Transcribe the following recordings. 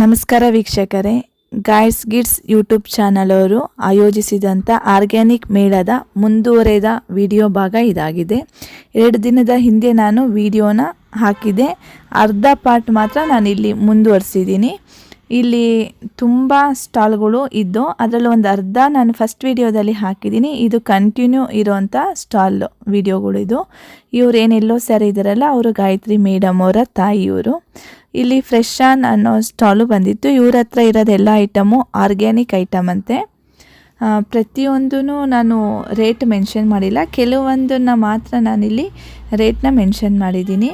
ನಮಸ್ಕಾರ ವೀಕ್ಷಕರೇ guys ಗಿಡ್ಸ್ YouTube channel ಅವರು ಆಯೋಜಿಸಿದಂಥ ಆರ್ಗ್ಯಾನಿಕ್ ಮೇಳದ ಮುಂದುವರೆದ ವಿಡಿಯೋ ಭಾಗ ಇದಾಗಿದೆ. ಎರಡು ದಿನದ ಹಿಂದೆ ನಾನು ವಿಡಿಯೋನ ಹಾಕಿದೆ. ಅರ್ಧ ಪಾರ್ಟ್ ಮಾತ್ರ ನಾನು ಇಲ್ಲಿ ಮುಂದುವರಿಸಿದ್ದೀನಿ. ಇಲ್ಲಿ ತುಂಬ ಸ್ಟಾಲ್ಗಳು ಇದ್ದು ಅದರಲ್ಲಿ ಒಂದು ಅರ್ಧ ನಾನು ಫಸ್ಟ್ ವಿಡಿಯೋದಲ್ಲಿ ಹಾಕಿದ್ದೀನಿ. ಇದು ಕಂಟಿನ್ಯೂ ಇರೋವಂಥ ಸ್ಟಾಲ್ ವಿಡಿಯೋಗಳು ಇದು. ಇವ್ರು ಏನೆಲ್ಲೋ ಸರ್ ಇದ್ದಾರಲ್ಲ ಅವರು ಗಾಯತ್ರಿ ಮೇಡಮ್ ಅವರ ತಾಯಿಯವರು ಇಲ್ಲಿ ಫ್ರೆಶ್ ಆನ್ ಅನ್ನೋ ಸ್ಟಾಲು ಬಂದಿತ್ತು. ಇವ್ರ ಹತ್ರ ಇರೋದೆಲ್ಲ ಐಟಮು ಆರ್ಗ್ಯಾನಿಕ್ ಐಟಮ್ ಅಂತೆ. ಪ್ರತಿಯೊಂದೂ ನಾನು ರೇಟ್ ಮೆನ್ಷನ್ ಮಾಡಿಲ್ಲ. ಕೆಲವೊಂದನ್ನು ಮಾತ್ರ ನಾನಿಲ್ಲಿ ರೇಟ್ನ ಮೆನ್ಷನ್ ಮಾಡಿದ್ದೀನಿ.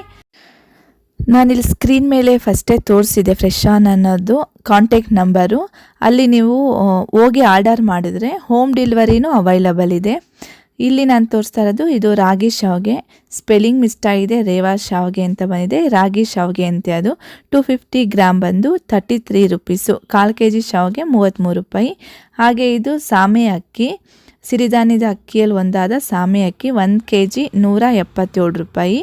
ನಾನಿಲ್ಲಿ ಸ್ಕ್ರೀನ್ ಮೇಲೆ ಫಸ್ಟೇ ತೋರಿಸಿದೆ ಫ್ರೆಶ್ ಆನ್ ಅನ್ನೋದು ಕಾಂಟ್ಯಾಕ್ಟ್ ನಂಬರು ಅಲ್ಲಿ ನೀವು ಹೋಗಿ ಆರ್ಡರ್ ಮಾಡಿದರೆ ಹೋಮ್ ಡೆಲಿವರಿನೂ ಅವೈಲಬಲ್ ಇದೆ. ಇಲ್ಲಿ ನಾನು ತೋರಿಸ್ತಾ ಇರೋದು, ಇದು ರಾಗಿ ಶಾವ್ಗೆ. ಸ್ಪೆಲ್ಲಿಂಗ್ ಮಿಸ್ಟ್ ಆಗಿದೆ, ರೇವಾ ಶಾವ್ಗೆ ಅಂತ ಬಂದಿದೆ. ರಾಗಿ ಶಾವ್ಗೆ ಅಂತೆ ಅದು. ಟು ಫಿಫ್ಟಿ ಗ್ರಾಮ್ ಬಂದು ತರ್ಟಿ ತ್ರೀ ರುಪೀಸು ಕಾಲು ಕೆ ಜಿ ಶಾವ್ಗೆ ಮೂವತ್ತ್ಮೂರು ರೂಪಾಯಿ. ಹಾಗೆ ಇದು ಸಾಮೆ ಅಕ್ಕಿ. ಸಿರಿಧಾನ್ಯದ ಅಕ್ಕಿಯಲ್ಲಿ ಒಂದಾದ ಸಾಮೆ ಅಕ್ಕಿ, ಒಂದು ಕೆ ಜಿ ನೂರ ಎಪ್ಪತ್ತೇಳು ರೂಪಾಯಿ.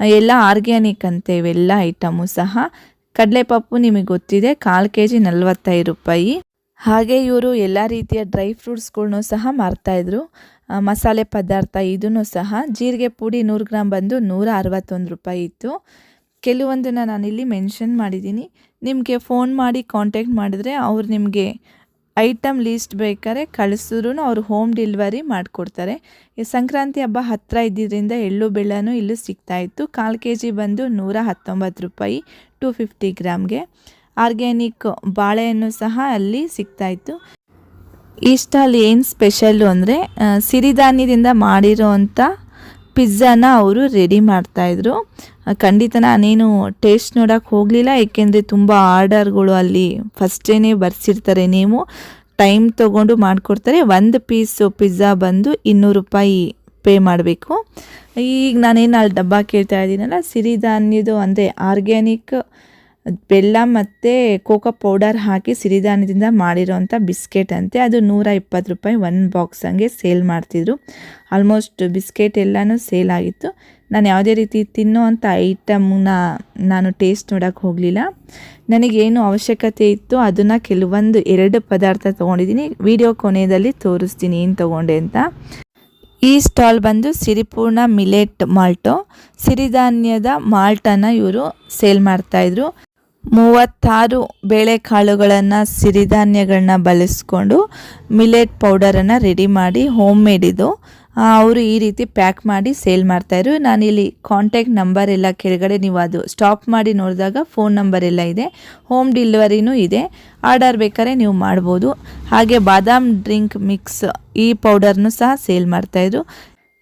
ಎಲ್ಲ ಆರ್ಗ್ಯಾನಿಕ್ ಅಂತೆ ಇವೆಲ್ಲ ಐಟಮು ಸಹ. ಕಡಲೆಪಪ್ಪು ನಿಮಗೆ ಗೊತ್ತಿದೆ, ಕಾಲು ಕೆ ಜಿ ನಲ್ವತ್ತೈದು ರೂಪಾಯಿ. ಹಾಗೆ ಇವರು ಎಲ್ಲ ರೀತಿಯ ಡ್ರೈ ಫ್ರೂಟ್ಸ್ಗಳ್ನೂ ಸಹ ಮಾರ್ತಾಯಿದ್ರು. ಮಸಾಲೆ ಪದಾರ್ಥ ಇದೂ ಸಹ. ಜೀರಿಗೆ ಪುಡಿ ನೂರು ಗ್ರಾಮ್ ಬಂದು ನೂರ ಅರವತ್ತೊಂದು ರೂಪಾಯಿ ಇತ್ತು. ಕೆಲವೊಂದನ್ನು ನಾನಿಲ್ಲಿ ಮೆನ್ಷನ್ ಮಾಡಿದ್ದೀನಿ. ನಿಮಗೆ ಫೋನ್ ಮಾಡಿ ಕಾಂಟ್ಯಾಕ್ಟ್ ಮಾಡಿದ್ರೆ ಅವ್ರು ನಿಮಗೆ ಐಟಮ್ ಲೀಸ್ಟ್ ಬೇಕಾದ್ರೆ ಕಳಿಸಿದ್ರು ಅವರು ಹೋಮ್ ಡೆಲಿವರಿ ಮಾಡಿಕೊಡ್ತಾರೆ. ಸಂಕ್ರಾಂತಿ ಹಬ್ಬ ಹತ್ತಿರ ಇದ್ದಿದ್ದರಿಂದ ಎಳ್ಳು ಬೆಲ್ಲನೂ ಇಲ್ಲಿ ಸಿಗ್ತಾ ಇತ್ತು ಕಾಲು ಕೆ ಜಿ ಬಂದು ನೂರ ಹತ್ತೊಂಬತ್ತು ರೂಪಾಯಿ, ಟು ಫಿಫ್ಟಿ ಗ್ರಾಮ್ಗೆ. ಆರ್ಗ್ಯಾನಿಕ್ ಬಾಳೆಹಣ್ಣು ಸಹ ಅಲ್ಲಿ ಸಿಗ್ತಾ ಇತ್ತು ಈ ಸ್ಟಾಲ್ ಏನು ಸ್ಪೆಷಲ್ಲು ಅಂದರೆ ಸಿರಿಧಾನ್ಯದಿಂದ ಮಾಡಿರೋವಂಥ ಪಿಜ್ಜಾನ ಅವರು ರೆಡಿ ಮಾಡ್ತಾಯಿದ್ರು. ಖಂಡಿತ ನಾನೇನು ಟೇಸ್ಟ್ ನೋಡೋಕ್ಕೆ ಹೋಗಲಿಲ್ಲ, ಏಕೆಂದರೆ ತುಂಬ ಆರ್ಡರ್ಗಳು ಅಲ್ಲಿ ಫಸ್ಟೇ ಬರ್ಸಿರ್ತಾರೆ ನೀವು ಟೈಮ್ ತೊಗೊಂಡು ಮಾಡಿಕೊಡ್ತಾರೆ. ಒಂದು ಪೀಸು ಪಿಜ್ಜಾ ಬಂದು ಇನ್ನೂರು ರೂಪಾಯಿ ಪೇ ಮಾಡಬೇಕು. ಈಗ ನಾನೇನು ಅಲ್ಲಿ ಡಬ್ಬ ಕೇಳ್ತಾ ಇದ್ದೀನಲ್ಲ ಸಿರಿಧಾನ್ಯದು ಅಂದರೆ ಆರ್ಗ್ಯಾನಿಕ್ ಬೆಲ್ಲ ಮತ್ತು ಕೋಕೋ ಪೌಡರ್ ಹಾಕಿ ಸಿರಿಧಾನ್ಯದಿಂದ ಮಾಡಿರೋಂಥ ಬಿಸ್ಕೆಟ್ ಅಂತೆ. ಅದು ನೂರ ಇಪ್ಪತ್ತು ರೂಪಾಯಿ ಒನ್ ಬಾಕ್ಸ್ ಹಂಗೆ ಸೇಲ್ ಮಾಡ್ತಿದ್ರು. ಆಲ್ಮೋಸ್ಟ್ ಬಿಸ್ಕೆಟ್ ಎಲ್ಲನೂ ಸೇಲ್ ಆಗಿತ್ತು. ನಾನು ಯಾವುದೇ ರೀತಿ ತಿನ್ನುವಂಥ ಐಟಮ್ನ ನಾನು ಟೇಸ್ಟ್ ನೋಡೋಕ್ಕೆ ಹೋಗಲಿಲ್ಲ. ನನಗೇನು ಅವಶ್ಯಕತೆ ಇತ್ತು ಅದನ್ನು ಕೆಲವೊಂದು ಎರಡು ಪದಾರ್ಥ ತೊಗೊಂಡಿದ್ದೀನಿ. ವಿಡಿಯೋ ಕೊನೆಯಲ್ಲಿ ತೋರಿಸ್ತೀನಿ ಏನು ತೊಗೊಂಡೆ ಅಂತ. ಈ ಸ್ಟಾಲ್ ಬಂದು ಸಿರಿಪೂರ್ಣ ಮಿಲೆಟ್ ಮಾಲ್ಟು. ಸಿರಿಧಾನ್ಯದ ಮಾಲ್ಟನ್ನು ಇವರು ಸೇಲ್ ಮಾಡ್ತಾಯಿದ್ರು ಮೂವತ್ತಾರು ಬೇಳೆಕಾಳುಗಳನ್ನು ಸಿರಿಧಾನ್ಯಗಳನ್ನ ಬಳಸ್ಕೊಂಡು ಮಿಲೆಟ್ ಪೌಡರನ್ನು ರೆಡಿ ಮಾಡಿ ಹೋಮ್ ಮೇಡ್ ಇದು ಅವರು ಈ ರೀತಿ ಪ್ಯಾಕ್ ಮಾಡಿ ಸೇಲ್ ಮಾಡ್ತಾಯಿದ್ರು ನಾನಿಲ್ಲಿ ಕಾಂಟ್ಯಾಕ್ಟ್ ನಂಬರ್ ಎಲ್ಲ ಕೆಳಗಡೆ ನೀವು ಅದು ಸ್ಟಾಪ್ ಮಾಡಿ ನೋಡಿದಾಗ ಫೋನ್ ನಂಬರ್ ಎಲ್ಲ ಇದೆ. ಹೋಮ್ ಡೆಲಿವರಿನೂ ಇದೆ. ಆರ್ಡರ್ ಬೇಕಾದ್ರೆ ನೀವು ಮಾಡ್ಬೋದು. ಹಾಗೆ ಬಾದಾಮ್ ಡ್ರಿಂಕ್ ಮಿಕ್ಸ್ ಈ ಪೌಡರ್ನು ಸಹ ಸೇಲ್ ಮಾಡ್ತಾಯಿದ್ರು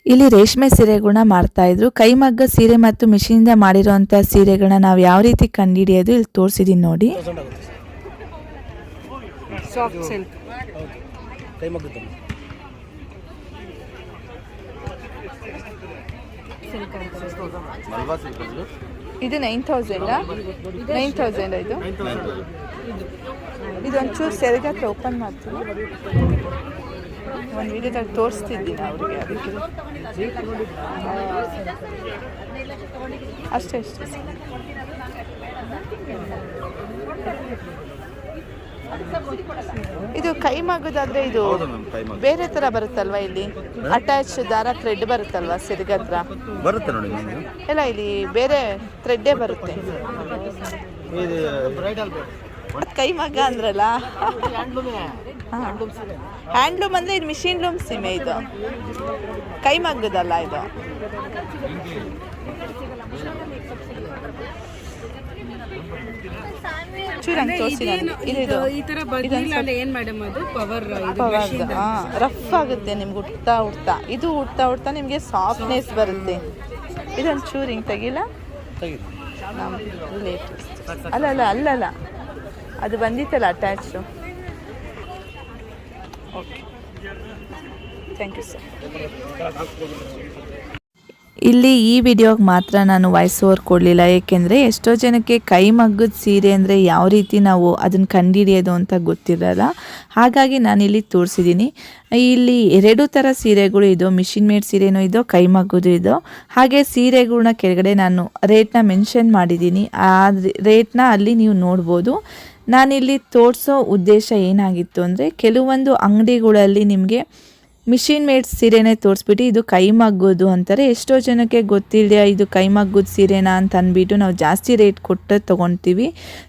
ಇಲ್ಲಿ ರೇಷ್ಮೆ ಸೀರೆಗಳನ್ನ ಮಾಡ್ತಾಯಿದ್ರು ಕೈಮಗ್ಗ ಸೀರೆ ಮತ್ತು ಮಿಷಿನಿಂದ ಮಾಡಿರುವಂತಹ ಸೀರೆಗಳನ್ನ ನಾವು ಯಾವ ರೀತಿ ಕಂಡಿಡಿಯೋದು ಇಲ್ಲಿ ತೋರಿಸಿದೀನಿ ನೋಡಿ. ಇದು ನೈನ್ ತೌಸಂಡ್ ನೈನ್ ತೌಸಂಡ್ ಇದು? ಇದೊಂಚೂರು ಸೆರಗ ಹತ್ರ ಓಪನ್ ಮಾಡ್ತೀನಿ. ಒಂದು ವಿಡಿಯೋದಲ್ಲಿ ತೋರಿಸ್ತಿದ್ದೀನಿ ಅವರಿಗೆ ಅದಕ್ಕೆ ಅಷ್ಟೇ ಅಷ್ಟೇ. ಇದು ಕೈ ಮಗುದಾದ್ರೆ ಇದು ಬೇರೆ ತರ ಬರುತ್ತಲ್ವಾ ಇಲ್ಲಿ? ಅಟ್ಯಾಚ್ ದಾರ ಥ್ರೆಡ್ ಬರುತ್ತಲ್ವಾ ಸಿರಿಗತ್ರ? ಹತ್ರ ಬರುತ್ತೆ ನೋಡಿ ಇಲ್ಲ ಇಲ್ಲಿ ಬೇರೆ ಥ್ರೆಡ್ಡೇ ಬರುತ್ತೆ. ಕೈ ಮಗ್ಗ ಅಂದ್ರಲ್ಲ? ಹ್ಯಾಂಡ್ಲೂಮ್ ಅಂದ್ರೆ ಇದು ಮಿಷಿನ್ ಲೂಮ್ ಸೀಮೆ ಇದು. ಕೈ ಮಗ್ಗದಲ್ಲ ಇದು. ಚೂರು ಹಂಗೆ ತೋರಿಸಿ ಇದು ಇದು ಈ ತರ ಬರ್ಲಿಲ್ಲ ಅಂದ್ರೆ ಏನ್ ಮೇಡಮ್ ಅದು? ಪವರ್ ರಫ್ ಆಗುತ್ತೆ ನಿಮ್ಗೆ ಉಡ್ತಾ ಉಡ್ತಾ. ಇದು ಉಡ್ತಾ ಉಡ್ತಾ ನಿಮಗೆ ಸಾಫ್ಟ್ನೆಸ್ ಬರುತ್ತೆ. ಇದೊಂದು ಚೂರು ಹಿಂಗೆ ತೆಗಿಲ್ಲ ಅಲ್ಲ ಅಲ್ಲ ಅಲ್ಲ ಅಲ್ಲ ಅದು ಬಂದಿತ್ತಲ್ಲ ಅಟ್ಯಾಚು ಥ್ಯಾಂಕ್ ಯು ಸರ್ ಇಲ್ಲಿ ಈ ವಿಡಿಯೋಗೆ ಮಾತ್ರ ನಾನು ವಾಯ್ಸ್ ಓವರ್ ಕೊಡಲಿಲ್ಲ. ಏಕೆಂದರೆ ಎಷ್ಟೋ ಜನಕ್ಕೆ ಕೈ ಮಗ್ಗದ ಸೀರೆ ಅಂದರೆ ಯಾವ ರೀತಿ ನಾವು ಅದನ್ನು ಕಂಡಿಡಿಯೋದು ಅಂತ ಗೊತ್ತಿರಲ್ಲ. ಹಾಗಾಗಿ ನಾನಿಲ್ಲಿ ತೋರಿಸಿದ್ದೀನಿ ಇಲ್ಲಿ ಎರಡು ಥರ ಸೀರೆಗಳು ಇದು. ಮಿಷಿನ್ ಮೇಡ್ ಸೀರೆನೂ ಇದೋ, ಕೈ ಮಗ್ಗದು ಇದೋ. ಹಾಗೆ ಸೀರೆಗಳನ್ನ ಕೆಳಗಡೆ ನಾನು ರೇಟ್ನ ಮೆನ್ಷನ್ ಮಾಡಿದ್ದೀನಿ ಆ ರೇಟ್ನ ಅಲ್ಲಿ ನೀವು ನೋಡ್ಬೋದು. ನಾನಿಲ್ಲಿ ತೋರಿಸೋ ಉದ್ದೇಶ ಏನಾಗಿತ್ತು ಅಂದರೆ ಕೆಲವೊಂದು ಅಂಗಡಿಗಳಲ್ಲಿ ನಿಮಗೆ ಮಿಷಿನ್ ಮೇಡ್ ಸೀರೆನೇ ತೋರಿಸ್ಬಿಟ್ಟು ಇದು ಕೈಮಗ್ಗೋದು ಅಂತಾರೆ. ಎಷ್ಟೋ ಜನಕ್ಕೆ ಗೊತ್ತಿಲ್ಲ ಇದು ಕೈಮಗ್ಗದ ಸೀರೆನಾ ಅಂತ ಅಂದ್ಬಿಟ್ಟು ನಾವು ಜಾಸ್ತಿ ರೇಟ್ ಕೊಟ್ಟು ತೊಗೊತೀವಿ.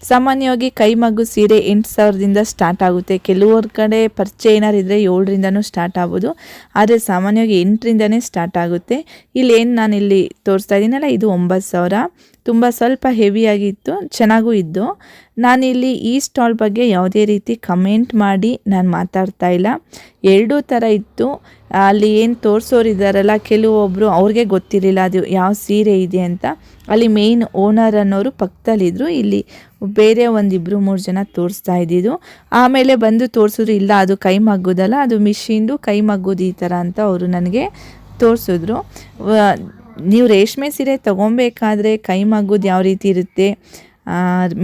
ಸಾಮಾನ್ಯವಾಗಿ ಕೈಮಗ್ಗು ಸೀರೆ ಎಂಟು ಸಾವಿರದಿಂದ ಸ್ಟಾರ್ಟ್ ಆಗುತ್ತೆ. ಕೆಲವ್ರ ಕಡೆ ಪರಿಚಯ ಏನಾರು ಇದ್ದರೆ ಏಳರಿಂದನೂ ಸ್ಟಾರ್ಟ್ ಆಗ್ಬೋದು. ಆದರೆ ಸಾಮಾನ್ಯವಾಗಿ ಎಂಟರಿಂದನೇ ಸ್ಟಾರ್ಟ್ ಆಗುತ್ತೆ. ಇಲ್ಲಿ ಏನು ನಾನಿಲ್ಲಿ ತೋರಿಸ್ತಾ ಇದ್ದೀನಲ್ಲ ಇದು ಒಂಬತ್ತು ಸಾವಿರ. ತುಂಬ ಸ್ವಲ್ಪ ಹೆವಿಯಾಗಿತ್ತು ಚೆನ್ನಾಗೂ ಇದ್ದು. ನಾನಿಲ್ಲಿ ಈ ಸ್ಟಾಲ್ ಬಗ್ಗೆ ಯಾವುದೇ ರೀತಿ ಕಮೆಂಟ್ ಮಾಡಿ ನಾನು ಮಾತಾಡ್ತಾ ಇಲ್ಲ. ಎರಡೂ ಥರ ಇತ್ತು. ಅಲ್ಲಿ ಏನು ತೋರಿಸೋರಿದ್ದಾರಲ್ಲ ಕೆಲವೊಬ್ಬರು ಅವ್ರಿಗೆ ಗೊತ್ತಿರಲಿಲ್ಲ ಅದು ಯಾವ ಸೀರೆ ಇದೆ ಅಂತ. ಅಲ್ಲಿ ಮೇಯ್ನ್ ಓನರ್ ಅನ್ನೋರು ಪಕ್ಕದಲ್ಲಿದ್ದರು ಇಲ್ಲಿ ಬೇರೆ ಒಂದಿಬ್ಬರು ಮೂರು ಜನ ತೋರಿಸ್ತಾ ಇದ್ದಿದ್ದು. ಆಮೇಲೆ ಬಂದು ತೋರಿಸಿದ್ರು, ಇಲ್ಲ ಅದು ಕೈ ಮಗ್ಗುದಲ್ಲ, ಅದು ಮಿಷಿನ್ದು ಕೈ ಮಗ್ಗುದು ಈ ಥರ ಅಂತ ಅವರು ನನಗೆ ತೋರಿಸಿದ್ರು. ನೀವು ರೇಷ್ಮೆ ಸೀರೆ ತೊಗೊಬೇಕಾದ್ರೆ ಕೈ ಮಗ್ಗುದು ಯಾವ ರೀತಿ ಇರುತ್ತೆ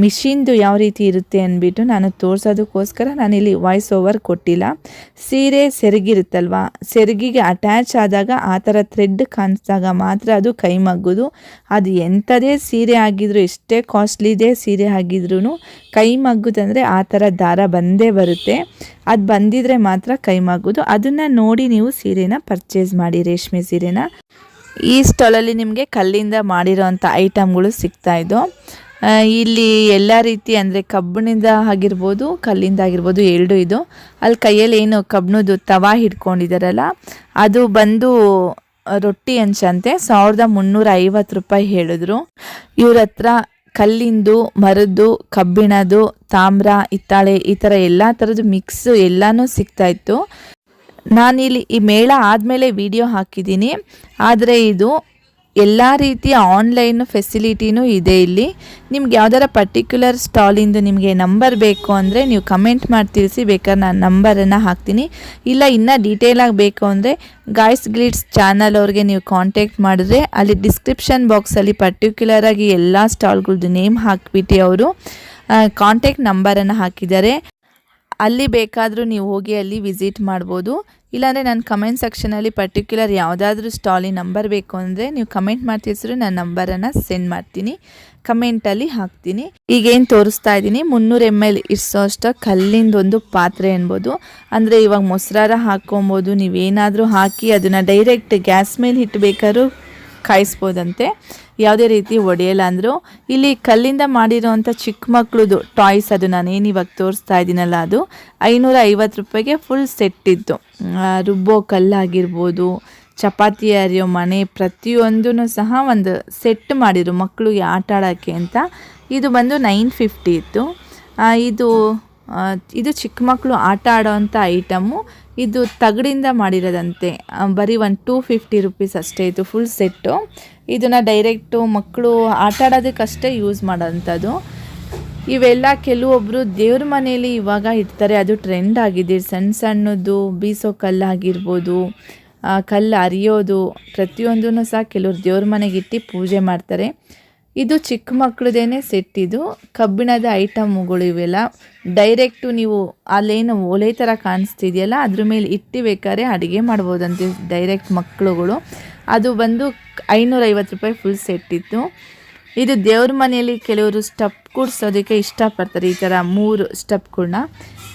ಮಿಷಿನ್ದು ಯಾವ ರೀತಿ ಇರುತ್ತೆ ಅಂದ್ಬಿಟ್ಟು ನಾನು ತೋರಿಸೋದಕ್ಕೋಸ್ಕರ ನಾನು ಇಲ್ಲಿ ವಾಯ್ಸ್ ಓವರ್ ಕೊಟ್ಟಿಲ್ಲ. ಸೀರೆ ಸೆರಗಿರುತ್ತಲ್ವ? ಸೆರಗಿಗೆ ಅಟ್ಯಾಚ್ ಆದಾಗ ಆ ಥರ ಥ್ರೆಡ್ ಕಾಣಿಸಿದಾಗ ಮಾತ್ರ ಅದು ಕೈ ಮಗ್ಗುದು. ಅದು ಎಂಥದೇ ಸೀರೆ ಆಗಿದ್ರು, ಎಷ್ಟೇ ಕಾಸ್ಟ್ಲಿದೇ ಸೀರೆ ಆಗಿದ್ರೂ ಕೈ ಮಗ್ಗುದಂದರೆ ಆ ಥರ ದಾರ ಬಂದೇ ಬರುತ್ತೆ. ಅದು ಬಂದಿದ್ರೆ ಮಾತ್ರ ಕೈ ಮಗ್ಗುದು. ಅದನ್ನು ನೋಡಿ ನೀವು ಸೀರೆನ ಪರ್ಚೇಸ್ ಮಾಡಿ ರೇಷ್ಮೆ ಸೀರೆನ. ಈ ಸ್ಟಾಲಲ್ಲಿ ನಿಮಗೆ ಕಲ್ಲಿಂದ ಮಾಡಿರೋವಂಥ ಐಟಮ್ಗಳು ಸಿಗ್ತಾ ಇದ್ದವು ಇಲ್ಲಿ ಎಲ್ಲ ರೀತಿ ಅಂದರೆ ಕಬ್ಬಿಣದ ಆಗಿರ್ಬೋದು, ಕಲ್ಲಿಂದ ಆಗಿರ್ಬೋದು ಎರಡು ಇದು. ಅಲ್ಲಿ ಕೈಯಲ್ಲಿ ಏನು ಕಬ್ಬಿಣದ್ದು ತವಾ ಹಿಡ್ಕೊಂಡಿದ್ದಾರಲ್ಲ ಅದು ಬಂದು ರೊಟ್ಟಿ ಅಂಚಂತೆ ಸಾವಿರದ ಮುನ್ನೂರ ಐವತ್ತು ರೂಪಾಯಿ ಹೇಳಿದ್ರು. ಇವ್ರ ಹತ್ರ ಕಲ್ಲಿಂದು, ಮರದ್ದು ಕಬ್ಬಿಣದು ತಾಮ್ರ, ಹಿತ್ತಾಳೆ ಈ ಥರ ಎಲ್ಲ ಥರದ್ದು ಮಿಕ್ಸು ಎಲ್ಲನೂ ಸಿಗ್ತಾ ಇತ್ತು. ನಾನಿಲ್ಲಿ ಈ ಮೇಳ ಆದಮೇಲೆ ವಿಡಿಯೋ ಹಾಕಿದ್ದೀನಿ. ಆದರೆ ಇದು ಎಲ್ಲ ರೀತಿಯ ಆನ್ಲೈನ್ ಫೆಸಿಲಿಟಿನೂ ಇದೆ ಇಲ್ಲಿ. ನಿಮ್ಗೆ ಯಾವ್ದಾರ ಪರ್ಟಿಕ್ಯುಲರ್ ಸ್ಟಾಲಿಂದು ನಿಮಗೆ ನಂಬರ್ ಬೇಕು ಅಂದರೆ ನೀವು ಕಮೆಂಟ್ ಮಾಡಿ ತಿಳಿಸಿ, ಬೇಕಾದ್ರೆ ನಾನು ನಂಬರನ್ನು ಹಾಕ್ತೀನಿ. ಇಲ್ಲ, ಇನ್ನೂ ಡೀಟೇಲಾಗಿ ಬೇಕು ಅಂದರೆ ಗಾಯ್ಸ್ ಗ್ಲಿಡ್ಸ್ ಚಾನಲ್ ಅವ್ರಿಗೆ ನೀವು ಕಾಂಟ್ಯಾಕ್ಟ್ ಮಾಡಿದ್ರೆ ಅಲ್ಲಿ ಡಿಸ್ಕ್ರಿಪ್ಷನ್ ಬಾಕ್ಸಲ್ಲಿ ಪರ್ಟಿಕ್ಯುಲರಾಗಿ ಎಲ್ಲ ಸ್ಟಾಲ್ಗಳದ್ದು ನೇಮ್ ಹಾಕಿಬಿಟ್ಟು ಅವರು ಕಾಂಟ್ಯಾಕ್ಟ್ ನಂಬರನ್ನು ಹಾಕಿದ್ದಾರೆ. ಅಲ್ಲಿ ಬೇಕಾದರೂ ನೀವು ಹೋಗಿ ಅಲ್ಲಿ ವಿಸಿಟ್ ಮಾಡ್ಬೋದು. ಇಲ್ಲಾಂದರೆ ನಾನು ಕಮೆಂಟ್ ಸೆಕ್ಷನಲ್ಲಿ ಪರ್ಟಿಕ್ಯುಲರ್ ಯಾವುದಾದ್ರೂ ಸ್ಟಾಲಿನ ನಂಬರ್ ಬೇಕು ಅಂದರೆ ನೀವು ಕಮೆಂಟ್ ಮಾಡ್ತಿದ್ರು ನಾನು ನಂಬರನ್ನು ಸೆಂಡ್ ಮಾಡ್ತೀನಿ. ಕಮೆಂಟಲ್ಲಿ ಹಾಕ್ತೀನಿ. ಈಗೇನು ತೋರಿಸ್ತಾ ಇದ್ದೀನಿ, ಮುನ್ನೂರು ಎಂ ಎಲ್ ಇರಿಸೋ ಅಷ್ಟು ಕಲ್ಲಿಂದ ಒಂದು ಪಾತ್ರೆ ಅನ್ಬೋದು. ಅಂದರೆ ಇವಾಗ ಮೊಸರಾರ ಹಾಕ್ಕೊಬೋದು, ನೀವೇನಾದರೂ ಹಾಕಿ ಅದನ್ನು ಡೈರೆಕ್ಟ್ ಗ್ಯಾಸ್ ಮೇಲೆ ಇಟ್ಟು ಬೇಕಾದ್ರೂ ಕಾಯಿಸ್ಬೋದಂತೆ. ಯಾವುದೇ ರೀತಿ ಒಡೆಯಲ್ಲ ಅಂದರು, ಇಲ್ಲಿ ಕಲ್ಲಿಂದ ಮಾಡಿರುವಂಥ ಚಿಕ್ಕ ಮಕ್ಕಳದು ಟಾಯ್ಸ್ ಅದು ನಾನೇನು ಇವಾಗ ತೋರಿಸ್ತಾ ಇದ್ದೀನಲ್ಲ ಅದು ಐನೂರ ಐವತ್ತು ರೂಪಾಯಿಗೆ ಫುಲ್ ಸೆಟ್ ಇತ್ತು. ರುಬ್ಬೋ ಕಲ್ಲಾಗಿರ್ಬೋದು, ಚಪಾತಿ ಅರಿಯೋ ಮನೆ ಪ್ರತಿಯೊಂದೂ ಸಹ ಒಂದು ಸೆಟ್ ಮಾಡಿದ್ರು ಮಕ್ಕಳಿಗೆ ಆಟ ಆಡೋಕ್ಕೆ ಅಂತ. ಇದು ಬಂದು ನೈನ್ ಫಿಫ್ಟಿ ಇತ್ತು. ಇದು ಇದು ಚಿಕ್ಕ ಮಕ್ಕಳು ಆಟ ಆಡೋವಂಥ ಐಟಮು ಇದು ತಗಡಿಂದ ಮಾಡಿರೋದಂತೆ. ಬರೀ ಒಂದು ಟೂ ಫಿಫ್ಟಿ ರುಪೀಸ್ ಅಷ್ಟೇ ಇತ್ತು ಫುಲ್ ಸೆಟ್ಟು ಇದನ್ನು ಡೈರೆಕ್ಟು ಮಕ್ಕಳು ಆಟ ಆಡೋದಕ್ಕಷ್ಟೇ ಯೂಸ್ ಮಾಡೋಂಥದ್ದು. ಇವೆಲ್ಲ ಕೆಲವೊಬ್ಬರು ದೇವ್ರ ಮನೆಯಲ್ಲಿ ಇವಾಗ ಇಡ್ತಾರೆ. ಅದು ಟ್ರೆಂಡ್ ಆಗಿದೆ. ಸಣ್ಣ ಸಣ್ಣದು ಬೀಸೋ ಕಲ್ಲಾಗಿರ್ಬೋದು ಕಲ್ಲು ಅರಿಯೋದು ಪ್ರತಿಯೊಂದೂ ಸಹ ಕೆಲವ್ರು ದೇವ್ರ ಮನೆಗೆ ಇಟ್ಟು ಪೂಜೆ ಮಾಡ್ತಾರೆ. ಇದು ಚಿಕ್ಕ ಮಕ್ಕಳದೇನೆ ಸೆಟ್ ಇದು. ಕಬ್ಬಿಣದ ಐಟಮ್ಗಳು ಇವೆಲ್ಲ. ಡೈರೆಕ್ಟು ನೀವು ಅಲ್ಲೇನು ಒಲೆ ಥರ ಕಾಣಿಸ್ತಿದೆಯಲ್ಲ, ಅದ್ರ ಮೇಲೆ ಇಟ್ಟು ಬೇಕಾದ್ರೆ ಅಡುಗೆ ಮಾಡ್ಬೋದಂತೆ ಡೈರೆಕ್ಟ್ ಮಕ್ಕಳುಗಳು ಅದು ಬಂದು ಐನೂರೈವತ್ತು ರೂಪಾಯಿ ಫುಲ್ ಸೆಟ್ ಇತ್ತು. ಇದು ದೇವ್ರ ಮನೆಯಲ್ಲಿ ಕೆಲವರು ಸ್ಟಪ್ ಕೂಡ್ಸೋದಕ್ಕೆ ಇಷ್ಟಪಡ್ತಾರೆ ಈ ಥರ ಮೂರು ಸ್ಟೆಪ್ಗಳನ್ನ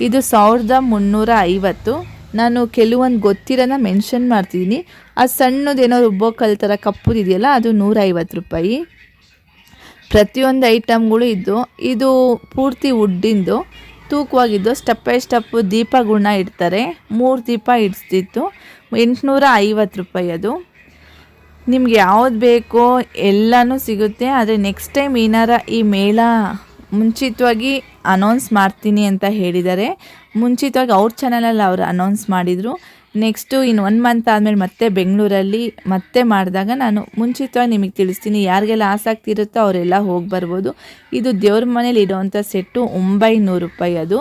ಇದು ಸಾವಿರದ ಮುನ್ನೂರ ಐವತ್ತು ನಾನು ಕೆಲವೊಂದು ಗೊತ್ತಿರೋನ ಮೆನ್ಷನ್ ಮಾಡ್ತಿದ್ದೀನಿ ಆ ಸಣ್ಣದೇನೋ ರುಬ್ಬೋ ಕಲ್ ಥರ ಕಪ್ಪುದಿದೆಯಲ್ಲ ಅದು ನೂರ ಐವತ್ತು ರೂಪಾಯಿ. ಪ್ರತಿಯೊಂದು ಐಟಮ್ಗಳು ಇದ್ದು, ಇದು ಪೂರ್ತಿ ವುಡ್ಡಿಂದು ತೂಕವಾಗಿದ್ದು ಸ್ಟೆಪ್ ಬೈ ಸ್ಟೆಪ್ ದೀಪಗಳನ್ನ ಇಡ್ತಾರೆ. ಮೂರು ದೀಪ ಇಡಿಸ್ತಿತ್ತು. ಎಂಟುನೂರ ಐವತ್ತು ರೂಪಾಯಿ ಅದು. ನಿಮ್ಗೆ ಯಾವ್ದು ಬೇಕೋ ಎಲ್ಲನೂ ಸಿಗುತ್ತೆ, ಆದರೆ ನೆಕ್ಸ್ಟ್ ಟೈಮ್ ಏನಾರ ಈ ಮೇಳ ಮುಂಚಿತವಾಗಿ ಅನೌನ್ಸ್ ಮಾಡ್ತೀನಿ ಅಂತ ಹೇಳಿದ್ದಾರೆ ಮುಂಚಿತವಾಗಿ ಅವ್ರ ಚಾನಲಲ್ಲಿ ಅವರು ಅನೌನ್ಸ್ ಮಾಡಿದರು. ನೆಕ್ಸ್ಟು ಇನ್ನು ಒನ್ ಮಂತ್ ಆದಮೇಲೆ ಮತ್ತೆ ಬೆಂಗಳೂರಲ್ಲಿ ಮತ್ತೆ ಮಾಡಿದಾಗ ನಾನು ಮುಂಚಿತವಾಗಿ ನಿಮಗೆ ತಿಳಿಸ್ತೀನಿ ಯಾರಿಗೆಲ್ಲ ಆಸಕ್ತಿ ಇರುತ್ತೋ ಅವರೆಲ್ಲ ಹೋಗಿ ಬರ್ಬೋದು. ಇದು ದೇವ್ರ ಮನೇಲಿ ಇಡೋವಂಥ ಸೆಟ್ಟು ಒಂಬೈನೂರು ರೂಪಾಯಿ ಅದು.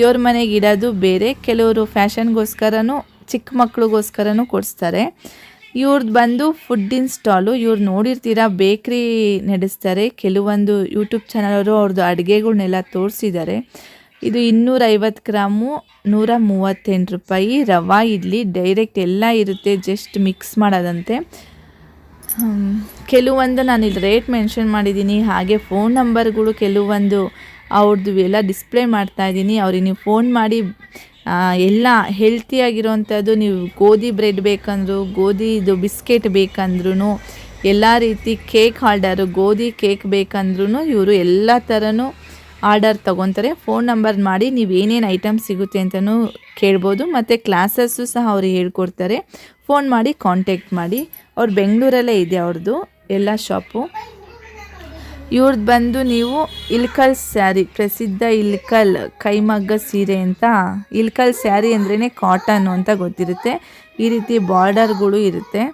ದೇವ್ರ ಮನೆಗೆ ಇಡೋದು ಬೇರೆ, ಕೆಲವರು ಫ್ಯಾಷನ್ಗೋಸ್ಕರನೂ ಚಿಕ್ಕ ಮಕ್ಳಿಗೋಸ್ಕರನೂ ಕೊಡಿಸ್ತಾರೆ. ಇವ್ರದ್ದು ಬಂದು ಫುಡ್ಡಿನ ಸ್ಟಾಲು ಇವ್ರು ನೋಡಿರ್ತೀರ, ಬೇಕ್ರಿ ನಡೆಸ್ತಾರೆ. ಕೆಲವೊಂದು ಯೂಟ್ಯೂಬ್ ಚಾನಲವರು ಅವ್ರದ್ದು ಅಡುಗೆಗಳನ್ನೆಲ್ಲ ತೋರಿಸಿದ್ದಾರೆ ಇದು ಇನ್ನೂರೈವತ್ತು ಗ್ರಾಮು ನೂರ ಮೂವತ್ತೆಂಟು ರೂಪಾಯಿ. ರವಾ, ಇಡ್ಲಿ, ಡೈರೆಕ್ಟ್ ಎಲ್ಲ ಇರುತ್ತೆ, ಜಸ್ಟ್ ಮಿಕ್ಸ್ ಮಾಡೋದಂತೆ. ಕೆಲವೊಂದು ನಾನು ಇಲ್ಲಿ ರೇಟ್ ಮೆನ್ಷನ್ ಮಾಡಿದ್ದೀನಿ. ಹಾಗೆ ಫೋನ್ ನಂಬರ್ಗಳು ಕೆಲವೊಂದು ಅವ್ರದ್ದು ಎಲ್ಲ ಡಿಸ್ಪ್ಲೇ ಮಾಡ್ತಾ ಇದ್ದೀನಿ. ಅವ್ರಿಗೆ ನೀವು ಫೋನ್ ಮಾಡಿ ಎಲ್ಲ ಹೆಲ್ತಿಯಾಗಿರುವಂಥದ್ದು ನೀವು ಗೋಧಿ ಬ್ರೆಡ್ ಬೇಕಂದ್ರು ಗೋಧಿದು ಬಿಸ್ಕೆಟ್ ಬೇಕಂದ್ರೂ ಎಲ್ಲ ರೀತಿ ಕೇಕ್ ಆರ್ಡರು ಗೋಧಿ ಕೇಕ್ ಬೇಕಂದ್ರೂ ಇವರು ಎಲ್ಲ ಥರನೂ ಆರ್ಡರ್ ತೊಗೊತಾರೆ. ಫೋನ್ ನಂಬರ್ ಮಾಡಿ ನೀವು ಏನೇನು ಐಟಮ್ ಸಿಗುತ್ತೆ ಅಂತಲೂ ಕೇಳ್ಬೋದು. ಮತ್ತು ಕ್ಲಾಸಸ್ಸು ಸಹ ಅವರು ಹೇಳ್ಕೊಡ್ತಾರೆ. ಫೋನ್ ಮಾಡಿ ಕಾಂಟ್ಯಾಕ್ಟ್ ಮಾಡಿ. ಅವ್ರು ಬೆಂಗಳೂರಲ್ಲೇ ಇದೆ ಅವ್ರದ್ದು ಎಲ್ಲ ಶಾಪು ಇವ್ರದ್ದು ಬಂದು ನೀವು ಇಲ್ಕಲ್ ಸ್ಯಾರಿ, ಪ್ರಸಿದ್ಧ ಇಲ್ಕಲ್ ಕೈಮಗ್ಗ ಸೀರೆ ಅಂತ. ಇಲ್ಕಲ್ ಸ್ಯಾರಿ ಅಂದ್ರೇ ಕಾಟನ್ ಅಂತ ಗೊತ್ತಿರುತ್ತೆ. ಈ ರೀತಿ ಬಾರ್ಡರ್ಗಳು ಇರುತ್ತೆ.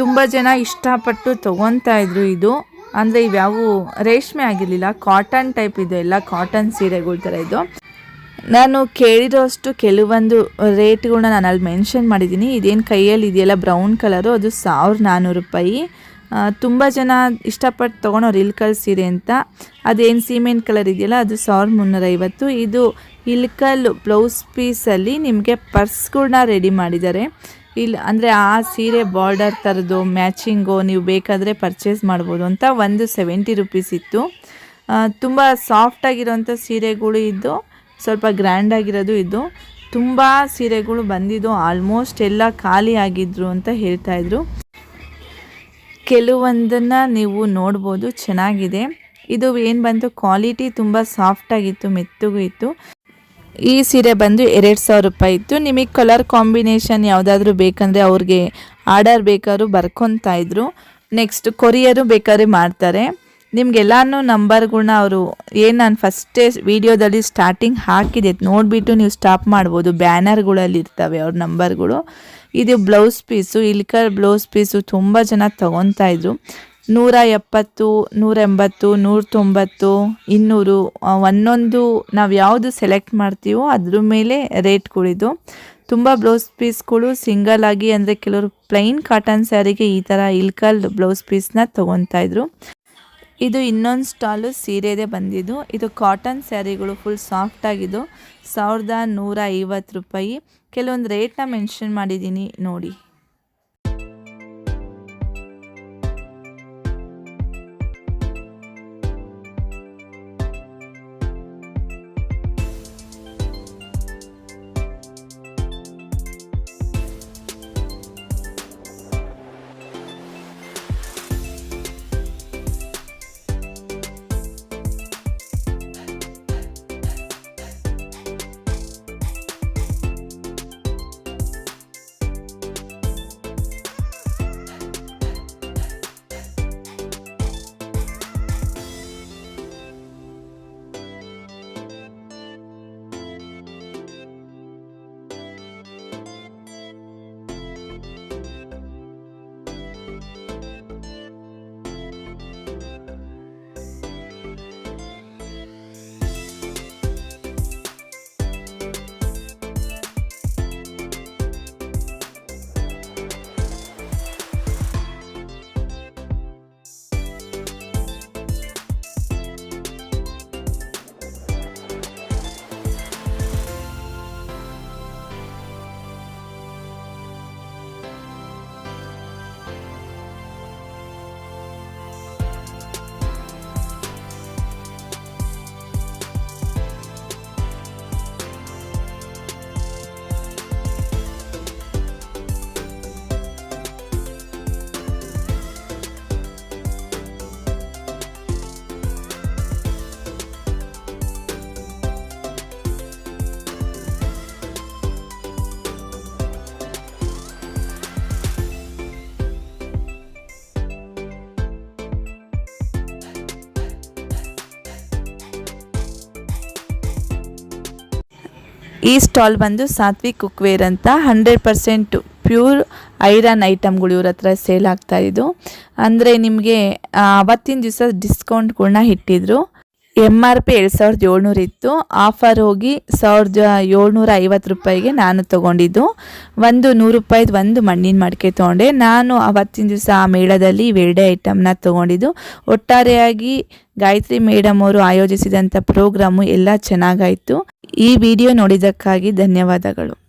ತುಂಬ ಜನ ಇಷ್ಟಪಟ್ಟು ತೊಗೊತಾ ಇದ್ರು ಇದು. ಅಂದರೆ ಇವ್ಯಾವು ರೇಷ್ಮೆ ಆಗಿರಲಿಲ್ಲ, ಕಾಟನ್ ಟೈಪ್ ಇದೆ ಎಲ್ಲ ಕಾಟನ್ ಸೀರೆಗಳ ಥರ ಇದು. ನಾನು ಕೇಳಿರೋಷ್ಟು ಕೆಲವೊಂದು ರೇಟ್ಗಳನ್ನ ನಾನು ಅಲ್ಲಿ ಮೆನ್ಷನ್ ಮಾಡಿದ್ದೀನಿ. ಇದೇನು ಕೈಯಲ್ಲಿ ಇದೆಯಲ್ಲ ಬ್ರೌನ್ ಕಲರು, ಅದು ಸಾವಿರದ ನಾನ್ನೂರು ರೂಪಾಯಿ. ತುಂಬ ಜನ ಇಷ್ಟಪಟ್ಟು ತೊಗೊಳೋರು ಇಲ್ಕಲ್ ಸೀರೆ ಅಂತ. ಅದೇನು ಸಿಮೆಂಟ್ ಕಲರ್ ಇದೆಯಲ್ಲ, ಅದು ಸಾವಿರದ ಮುನ್ನೂರೈವತ್ತು. ಇದು ಇಲ್ಕಲ್ ಬ್ಲೌಸ್ ಪೀಸಲ್ಲಿ ನಿಮಗೆ ಪರ್ಸ್ಗಳನ್ನ ರೆಡಿ ಮಾಡಿದ್ದಾರೆ. ಇಲ್ಲಿ ಅಂದರೆ ಆ ಸೀರೆ ಬಾರ್ಡರ್ ಥರದ್ದು ಮ್ಯಾಚಿಂಗು ನೀವು ಬೇಕಾದರೆ ಪರ್ಚೇಸ್ ಮಾಡ್ಬೋದು ಅಂತ ಒಂದು ಸೆವೆಂಟಿ ರುಪೀಸ್ ಇತ್ತು. ತುಂಬ ಸಾಫ್ಟಾಗಿರೋಂಥ ಸೀರೆಗಳು ಇದ್ದು ಸ್ವಲ್ಪ ಗ್ರ್ಯಾಂಡ್ ಆಗಿರೋದು ಇದು. ತುಂಬ ಸೀರೆಗಳು ಬಂದಿದ್ದು ಆಲ್ಮೋಸ್ಟ್ ಎಲ್ಲ ಖಾಲಿ ಆಗಿದ್ರು ಅಂತ ಹೇಳ್ತಾಯಿದ್ರು ಕೆಲವೊಂದನ್ನು ನೀವು ನೋಡ್ಬೋದು, ಚೆನ್ನಾಗಿದೆ. ಇದು ಏನು ಬಂತು ಕ್ವಾಲಿಟಿ ತುಂಬ ಸಾಫ್ಟಾಗಿತ್ತು ಮೆತ್ತಗೂ ಇತ್ತು. ಈ ಸೀರೆ ಬಂದು ಎರಡು ಸಾವಿರ ರೂಪಾಯಿ ಇತ್ತು. ನಿಮಗೆ ಕಲರ್ ಕಾಂಬಿನೇಷನ್ ಯಾವುದಾದ್ರೂ ಬೇಕಂದರೆ ಅವ್ರಿಗೆ ಆರ್ಡರ್ ಬೇಕಾದ್ರೂ ಬರ್ಕೊತಾ ಇದ್ರು. ನೆಕ್ಸ್ಟ್ ಕೊರಿಯರು ಬೇಕಾದ್ರೆ ಮಾಡ್ತಾರೆ. ನಿಮ್ಗೆಲ್ಲಾನು ನಂಬರ್ಗಳನ್ನ ಅವರು ಏನು ನಾನು ಫಸ್ಟೇ ವೀಡಿಯೋದಲ್ಲಿ ಸ್ಟಾರ್ಟಿಂಗ್ ಹಾಕಿದೆ, ನೋಡಿಬಿಟ್ಟು ನೀವು ಸ್ಟಾಪ್ ಮಾಡ್ಬೋದು. ಬ್ಯಾನರ್ಗಳಲ್ಲಿ ಇರ್ತವೆ ಅವ್ರ ನಂಬರ್ಗಳು. ಇದು ಬ್ಲೌಸ್ ಪೀಸು, ಇಲ್ಕರ್ ಬ್ಲೌಸ್ ಪೀಸು ತುಂಬ ಜನ ತೊಗೊತಾ ಇದ್ರು. ನೂರ ಎಪ್ಪತ್ತು, ನೂರ ಎಂಬತ್ತು ನೂರ ತೊಂಬತ್ತು ಇನ್ನೂರು ಒಂದೊಂದು ನಾವು ಯಾವುದು ಸೆಲೆಕ್ಟ್ ಮಾಡ್ತೀವೋ ಅದ್ರ ಮೇಲೆ ರೇಟ್ಗಳಿದ್ದು ತುಂಬ ಬ್ಲೌಸ್ ಪೀಸ್ಗಳು ಸಿಂಗಲ್ ಆಗಿ ಅಂದರೆ ಕೆಲವರು ಪ್ಲೈನ್ ಕಾಟನ್ ಸ್ಯಾರಿಗೆ ಈ ಥರ ಇಲ್ಕಲ್ ಬ್ಲೌಸ್ ಪೀಸ್ನ ತೊಗೊತಾ ಇದ್ರು. ಇದು ಇನ್ನೊಂದು ಸ್ಟಾಲು ಸೀರೆದೇ ಬಂದಿದ್ದು. ಇದು ಕಾಟನ್ ಸ್ಯಾರಿಗಳು ಫುಲ್ ಸಾಫ್ಟ್ ಆಗಿದ್ದು ಸಾವಿರದ ನೂರ ಐವತ್ತು ರೂಪಾಯಿ. ಕೆಲವೊಂದು ರೇಟ್ನ ಮೆನ್ಷನ್ ಮಾಡಿದ್ದೀನಿ ನೋಡಿ. ಈ ಸ್ಟಾಲ್ ಬಂದು ಸಾತ್ವಿ ಕುಕ್ವೇರ್ ಅಂತ ಹಂಡ್ರೆಡ್ ಪರ್ಸೆಂಟ್ ಪ್ಯೂರ್ ಐರನ್ ಐಟಮ್ಗಳು ಇವ್ರ ಹತ್ರ ಸೇಲ್ ಆಗ್ತಾ ಇದ್ದು. ಅಂದರೆ ನಿಮಗೆ ಅವತ್ತಿನ ದಿವಸ ಡಿಸ್ಕೌಂಟ್ಗಳನ್ನ ಇಟ್ಟಿದ್ರು. ಎಂ ಆರ್ ಪಿ ಎರಡು ಸಾವಿರದ ಏಳ್ನೂರು ಇತ್ತು. ಆಫರ್ ಹೋಗಿ ಸಾವಿರದ ಏಳ್ನೂರ ಐವತ್ತು ರೂಪಾಯಿಗೆ ನಾನು ತೊಗೊಂಡಿದ್ದು. ಒಂದು ನೂರು ರೂಪಾಯಿದು ಒಂದು ಮಣ್ಣಿನ ಮಡಿಕೆ ತೊಗೊಂಡೆ. ನಾನು ಅವತ್ತಿನ ದಿವಸ ಆ ಮೇಳದಲ್ಲಿ ಇವೆರಡೇ ಐಟಮ್ನ ತೊಗೊಂಡಿದ್ದು. ಒಟ್ಟಾರೆಯಾಗಿ ಗಾಯತ್ರಿ ಮೇಡಮ್ ಅವರು ಆಯೋಜಿಸಿದಂಥ ಪ್ರೋಗ್ರಾಮು ಎಲ್ಲ ಚೆನ್ನಾಗಾಯಿತು. ಈ ವಿಡಿಯೋ ನೋಡಿದ್ದಕ್ಕಾಗಿ ಧನ್ಯವಾದಗಳು.